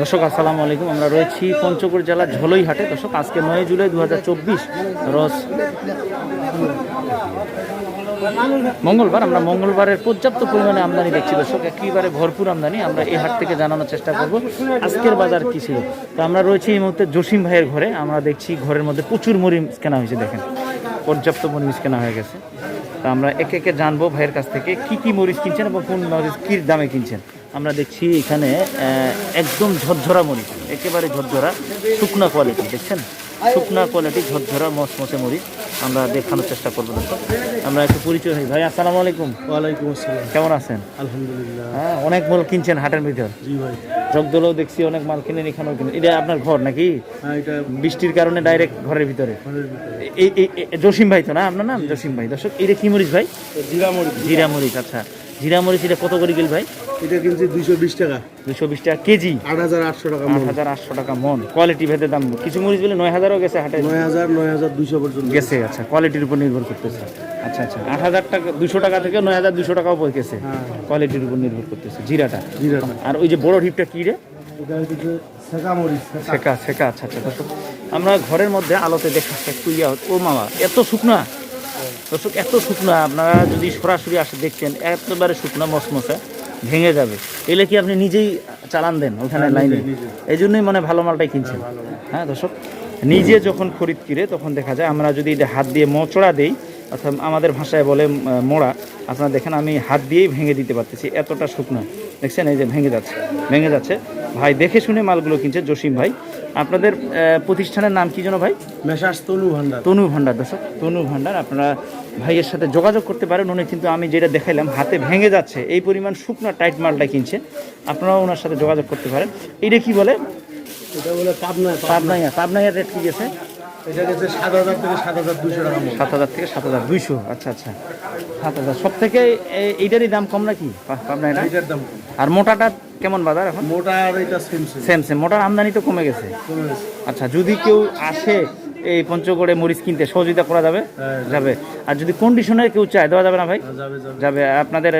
দর্শক, আসসালামু আলাইকুম। আমরা রয়েছি পঞ্চগড় জেলার ঝলইহাটে। দর্শক, আজকে নয় জুলাই দু হাজার চব্বিশ, রস মঙ্গলবার। আমরা মঙ্গলবারের পর্যাপ্ত পরিমাণে আমদানি দেখছি। দর্শক, একেবারে ভরপুর আমদানি। আমরা এই হাট থেকে জানানোর চেষ্টা করব, আজকের বাজার কি ছিল? তো আমরা রয়েছি এই মুহূর্তে জসিম ভাইয়ের ঘরে। আমরা দেখছি ঘরের মধ্যে প্রচুর মরিচ কেনা হয়েছে, দেখেন। পর্যাপ্ত মরিচ কেনা হয়ে গেছে। তা আমরা একে একে জানব ভাইয়ের কাছ থেকে কি কি মরিচ কিনছেন এবং কোন মরিচ কী দামে কিনছেন। আমরা দেখছি এখানে আহ, একদম ঝরঝরা মরিচ একেবারে ঝরঝরা শুকনা কোয়ালিটি দেখছেন? শুকনা কোয়ালিটি ঝরঝরা মসমসে মরিচ আমরা দেখানোর চেষ্টা করব দর্শক। আমরা একটু পরিচয় হই। ভাই আসসালামু আলাইকুম। ওয়ালাইকুম আসসালাম। কেমন আছেন? আলহামদুলিল্লাহ। হ্যাঁ অনেক মাল কিনছেন হাটের ভিতর। জি ভাই। জগদলেও দেখছি অনেক মাল কিনেন এখানেও কিনেন এটা আপনার ঘর নাকি? হ্যাঁ বৃষ্টির কারণে ডাইরেক্ট ঘরের ভিতরে। এই- জসিম ভাই তো না আপনার নাম? জসিম ভাই। দর্শক এটা কি মরিচ ভাই? জিরা মরিচ। জিরা মরিচ আচ্ছা। জিরা মরিচ এটা কত করে গেল ভাই? এটা কিনছি দুইশো বিশ টাকা। দুশো বিশ টাকা কেজি। আট হাজার আটশো টাকা আট হাজার আটশো টাকা মন। কোয়ালিটি ভেদে দাম। কিছু মরিচ বলে নয় হাজারও গেছে হাটে। নয় হাজার নয় হাজার দুইশো পর্যন্ত গেছে। আচ্ছা। কোয়ালিটির উপর নির্ভর করতেছে। আচ্ছা আচ্ছা। আট হাজার টাকা দুশো টাকা থেকে নয় হাজার দুশো টাকাও গেছে। হ্যাঁ। কোয়ালিটির উপর নির্ভর করতেছে। জিরাটা। জিরাটা। আর ওই যে বড় ঢিপটা কি রে। শেখা শেখা। আচ্ছা আচ্ছা। দর্শক আমরা ঘরের মধ্যে আলোতে দেখা একটু ইয়া ও মামা এত শুকনা। দর্শক এত শুকনা। আপনারা যদি সরাসরি আসে দেখছেন একেবারে শুকনা মসমসে। ভেঙে যাবে। এলে কি আপনি নিজেই চালান দেন ওখানে হ্যাঁ, লাইনে। এই জন্যই মানে ভালো মালটাই কিনছেন। হ্যাঁ দর্শক নিজে যখন খরিদ কিরে তখন দেখা যায় আমরা যদি এটা হাত দিয়ে মোচড়া দেই অর্থাৎ আমাদের ভাষায় বলে মোড়া আপনারা দেখেন আমি হাত দিয়েই ভেঙে দিতে পারতেছি এতটা শুকনো। দেখছেন এই যে ভেঙে যাচ্ছে ভেঙে যাচ্ছে। ভাই দেখে শুনে মালগুলো কিনছে জসিম ভাই। আপনাদের প্রতিষ্ঠানের নাম কি যেন ভাই? মেশাস তনু ভান্ডার। তনু ভান্ডার দর্শক। তনু ভান্ডার আপনারা ভাইয়ের সাথে যোগাযোগ করতে পারেন। উনি কিন্তু আমি যেটা দেখাইলাম হাতে ভেঙে যাচ্ছে। এই পরিমাণ শুকনো টাইট মালটা কিনছে। আপনারাও ওনার সাথে যোগাযোগ করতে পারেন। এটা কি বলে? এটা বলে পাবনা পাবনাইয়া। পাবনাইয়ার রেট কি গেছে? এটা গেছে সাত হাজার থেকে সাত হাজার টাকা সাত হাজার থেকে সাত হাজার দুইশো। আচ্ছা আচ্ছা। সাত হাজার। সব থেকে এইটারই দাম কম নাকি? পা- এটার দাম আর মোটাটা কেমন বাজার এখন? মোটা আর এটা সেম সেম মোটার আমদানি তো কমে গেছে। আচ্ছা যদি কেউ আসে এই পঞ্চগড়ে মরিচ কিনতে সহযোগিতা করা যাবে? হ্যাঁ, যাবে। আর যদি কন্ডিশনে কেউ চায় দেওয়া যাবে না ভাই? হ্যাঁ, যাবে আপনাদের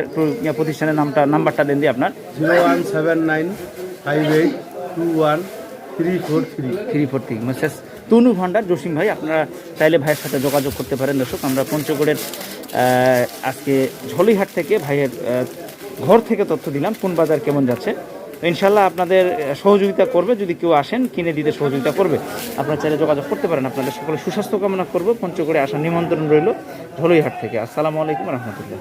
প্রতিষ্ঠানের নামটা নাম্বারটা দেন দিই আপনার। Zero one seven nine five eight two one three four three. Three forty message Tanu Bhandar, Jasim ভাই, আপনারা চাইলে ভাইয়ের সাথে যোগাযোগ করতে পারেন। দর্শক, আমরা পঞ্চগড়ের আজকে ঝলিহাট থেকে ভাইয়ের ঘর থেকে তথ্য দিলাম। কোন বাজার কেমন যাচ্ছে? ইনশাল্লাহ আপনাদের সহযোগিতা করবে। যদি কেউ আসেন, কিনে দিতে সহযোগিতা করবে। আপনারা চাইলে যোগাযোগ করতে পারেন। আপনাদের সকলে সুস্বাস্থ্য কামনা করব। পঞ্চগড়ে আসার নিমন্ত্রণ রইল ঝলইহাট থেকে। আসসালামু আলাইকুম রহমতুল্লাহ।